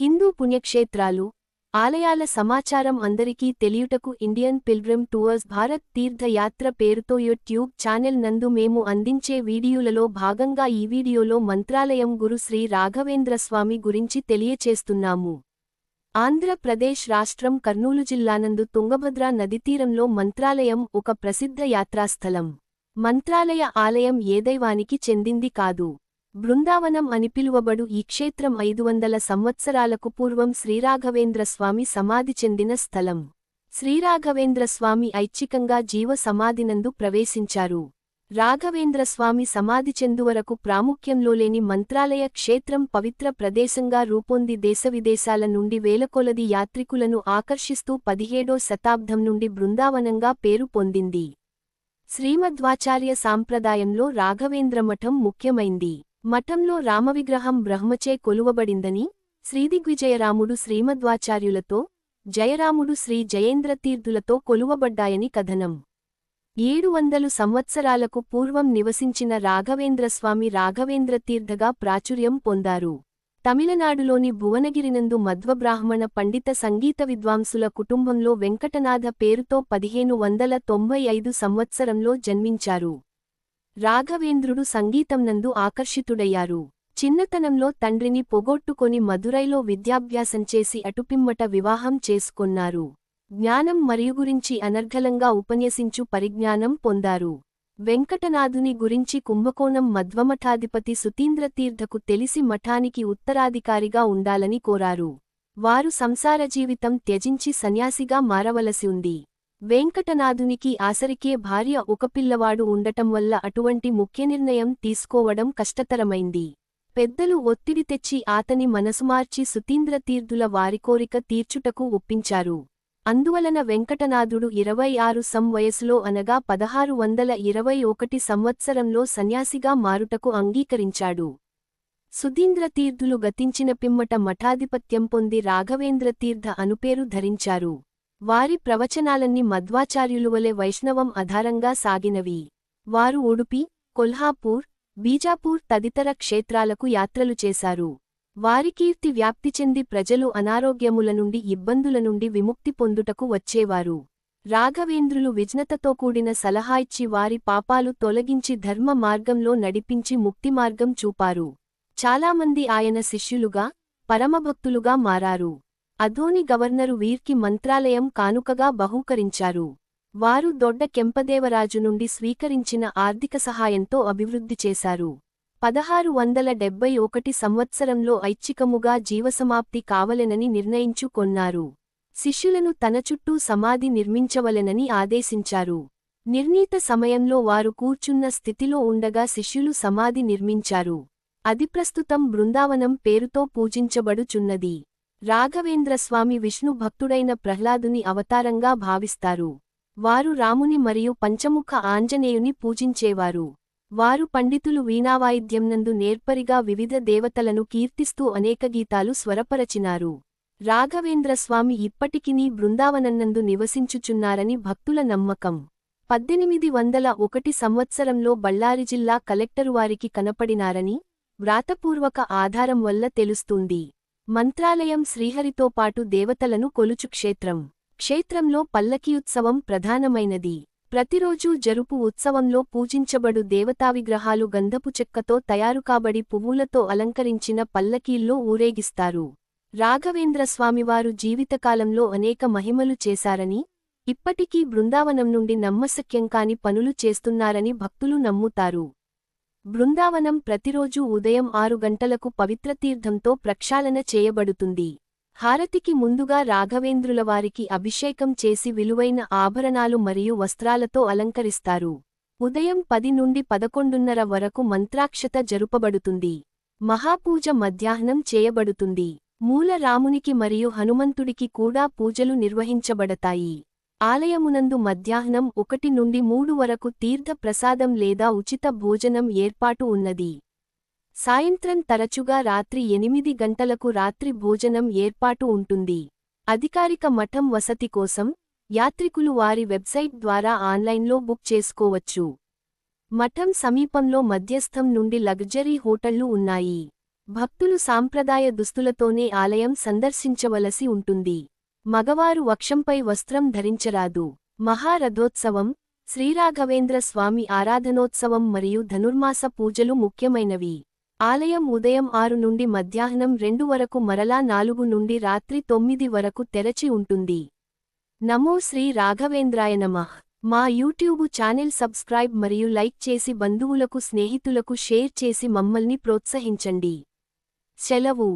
హిందూ పుణ్యక్షేత్రాలు ఆలయాల సమాచారం అందరికీ తెలియుటకు Indian pilgrim tours Bharat Teerthayatra పేరుతో యూట్యూబ్ ఛానెల్ నందు మేము అందించే వీడియోలలో భాగంగా ఈ వీడియోలో మంత్రాలయం గురు శ్రీ రాఘవేంద్ర స్వామి గురించి తెలియచేస్తున్నాము. ఆంధ్రప్రదేశ్ రాష్ట్రం కర్నూలు జిల్లానందు తుంగభద్ర నదితీరంలో మంత్రాలయం ఒక ప్రసిద్ధ యాత్రాస్థలం. మంత్రాలయ ఆలయం ఏ దైవానికి చెందింది కాదు. బృందావనం అని పిలువబడు ఈ క్షేత్రం ఐదు వందల సంవత్సరాలకు పూర్వం శ్రీరాఘవేంద్ర స్వామి సమాధి చెందిన స్థలం. శ్రీరాఘవేంద్ర స్వామి ఐచ్ఛికంగా జీవ సమాధినందు ప్రవేశించారు. రాఘవేంద్ర స్వామి సమాధి చెందువరకు ప్రాముఖ్యంలో లేని మంత్రాలయ క్షేత్రం పవిత్ర ప్రదేశంగా రూపొంది దేశవిదేశాల నుండి వేలకొలది యాత్రికులను ఆకర్షిస్తూ పదిహేడో శతాబ్దం నుండి బృందావనంగా పేరు పొందింది. శ్రీమధ్వాచార్య సాంప్రదాయంలో రాఘవేంద్రమఠం ముఖ్యమైంది. మఠంలో రామవిగ్రహం బ్రహ్మచే కొలువబడిందని శ్రీదిగ్విజయరాముడు శ్రీమద్వాచార్యులతో జయరాముడు శ్రీ జయేంద్రతీర్థులతో కొలువబడ్డాయని కథనం. ఏడు వందలు సంవత్సరాలకు పూర్వం నివసించిన రాఘవేంద్రస్వామి రాఘవేంద్రతీర్థగా ప్రాచుర్యం పొందారు. తమిళనాడులోని భువనగిరినందు మధ్వబ్రాహ్మణ పండిత సంగీత విద్వాంసుల కుటుంబంలో వెంకటనాథ పేరుతో పదిహేను వందల తొంభై ఐదు సంవత్సరంలో జన్మించారు. రాఘవేంద్రుడు సంగీతంనందు ఆకర్షితుడయ్యారు. చిన్నతనంలో తండ్రిని పొగొట్టుకొని మదురైలో విద్యాభ్యాసం చేసి అటుపిమ్మట వివాహం చేసుకొన్నారు. జ్ఞానం మరియు గురించి అనర్ఘలంగా ఉపన్యసించు పరిజ్ఞానం పొందారు. వెంకటనాథుని గురించి కుంభకోణం మధ్వమఠాధిపతి సుతీంద్రతీర్థకు తెలిసి మఠానికి ఉత్తరాధికారిగా ఉండాలని కోరారు. వారు సంసార జీవితం త్యజించి సన్యాసిగా మారవలసి ఉంది. వెంకటనాథునికి ఆసరికే భార్య ఒక పిల్లవాడు ఉండటం వల్ల అటువంటి ముఖ్య నిర్ణయం తీసుకోవడం కష్టతరమైంది. పెద్దలు ఒత్తిడి తెచ్చి ఆతని మనసుమార్చి సుతీంద్రతీర్థుల వారికోరిక తీర్చుటకు ఒప్పించారు. అందువలన వెంకటనాథుడు ఇరవై ఆరు సం వయసులో అనగా పదహారు వందల ఇరవై ఒకటి సంవత్సరంలో సన్యాసిగా మారుటకు అంగీకరించాడు. సుధీంద్రతీర్థులు గతించిన పిమ్మట మఠాధిపత్యం పొంది రాఘవేంద్రతీర్థ అనుపేరు ధరించారు. వారి ప్రవచనాలన్నీ మధ్వాచార్యులువలే వైష్ణవం ఆధారంగా సాగినవి. వారు ఉడుపి కొల్హాపూర్ బీజాపూర్ తదితర క్షేత్రాలకు యాత్రలు చేశారు. వారి కీర్తి వ్యాప్తి చెంది ప్రజలు అనారోగ్యముల నుండి ఇబ్బందుల నుండి విముక్తి పొందుటకు వచ్చేవారు. రాఘవేంద్రులు విజ్ఞతతో కూడిన సలహా ఇచ్చి వారి పాపాలు తొలగించి ధర్మ మార్గంలో నడిపించి ముక్తి మార్గం చూపారు. చాలామంది ఆయన శిష్యులుగా పరమభక్తులుగా మారారు. అధోని గవర్నరు వీర్కి మంత్రాలయం కానుకగా బహూకరించారు. వారు దొడ్డ కెంపదేవరాజు నుండి స్వీకరించిన ఆర్థిక సహాయంతో అభివృద్ధి చేశారు. పదహారు వందల డెబ్బై ఒకటి సంవత్సరంలో ఐచ్ఛికముగా జీవసమాప్తి కావలెనని నిర్ణయించుకొన్నారు శిష్యులను తన చుట్టూ సమాధి నిర్మించవలెనని ఆదేశించారు. నిర్ణీత సమయంలో వారు కూర్చున్న స్థితిలో ఉండగా శిష్యులు సమాధి నిర్మించారు. అది ప్రస్తుతం బృందావనం పేరుతో పూజించబడుచున్నది. రాఘవేంద్రస్వామి విష్ణు భక్తుడైన ప్రహ్లాదుని అవతారంగా భావిస్తారు. వారు రాముని మరియు పంచముఖ ఆంజనేయుని పూజించేవారు. వారు పండితులు వీణావాయిద్యంనందు నేర్పరిగా వివిధ దేవతలను కీర్తిస్తూ అనేక గీతాలు స్వరపరచినారు. రాఘవేంద్రస్వామి ఇప్పటికినీ బృందావనన్నందు నివసించుచున్నారని భక్తుల నమ్మకం. పద్దెనిమిది వందల ఒకటి సంవత్సరంలో బళ్ళారి జిల్లా కలెక్టరు వారికి కనపడినారని వ్రాతపూర్వక ఆధారం వల్ల తెలుస్తుంది. మంత్రాలయం శ్రీహరితో పాటు దేవతలను కొలుచు క్షేత్రం. క్షేత్రంలో పల్లకీయుత్సవం ప్రధానమైనది. ప్రతిరోజూ జరుపు ఉత్సవంలో పూజించబడు దేవతావిగ్రహాలు గంధపు చెక్కతో తయారుకాబడి పువ్వులతో అలంకరించిన పల్లకీల్లో ఊరేగిస్తారు. రాఘవేంద్రస్వామివారు జీవితకాలంలో అనేక మహిమలు చేశారని ఇప్పటికీ బృందావనం నుండి నమ్మశక్యంకాని పనులు చేస్తున్నారని భక్తులు నమ్ముతారు. బృందావనం ప్రతిరోజూ ఉదయం ఆరు గంటలకు పవిత్రతీర్థంతో ప్రక్షాళన చేయబడుతుంది. హారతికి ముందుగా రాఘవేంద్రులవారికి అభిషేకం చేసి విలువైన ఆభరణాలు మరియు వస్త్రాలతో అలంకరిస్తారు. ఉదయం పది నుండి పదకొండున్నర వరకు మంత్రాక్షత జరుపబడుతుంది. మహాపూజ మధ్యాహ్నం చేయబడుతుంది. మూల రామునికి మరియు హనుమంతుడికి కూడా పూజలు నిర్వహించబడతాయి. ఆలయమునందు మధ్యాహ్నం ఒకటి నుండి మూడు వరకు తీర్థ ప్రసాదం లేదా ఉచిత భోజనం ఏర్పాటు ఉన్నది. సాయంత్రం తరచుగా రాత్రి ఎనిమిది గంటలకు రాత్రి భోజనం ఏర్పాటు ఉంటుంది. అధికారిక మఠం వసతి కోసం యాత్రికులు వారి వెబ్సైట్ ద్వారా ఆన్లైన్లో బుక్ చేసుకోవచ్చు. మఠం సమీపంలో మధ్యస్థం నుండి లగ్జరీ హోటళ్ళు ఉన్నాయి. భక్తులు సాంప్రదాయ దుస్తులతోనే ఆలయం సందర్శించవలసి ఉంటుంది. మగవారు వక్షంపై వస్త్రం ధరించరాదు. మహారథోత్సవం శ్రీరాఘవేంద్ర స్వామి ఆరాధనోత్సవం మరియు ధనుర్మాస పూజలు ముఖ్యమైనవి. ఆలయం ఉదయం ఆరు నుండి మధ్యాహ్నం రెండు వరకు మరలా నాలుగు నుండి రాత్రి తొమ్మిది వరకు తెరచి ఉంటుంది. నమో శ్రీ రాఘవేంద్రాయ నమః. మా యూట్యూబు ఛానల్ సబ్స్క్రైబ్ మరియు లైక్ చేసి బంధువులకు స్నేహితులకు షేర్ చేసి మమ్మల్ని ప్రోత్సహించండి. సెలవు.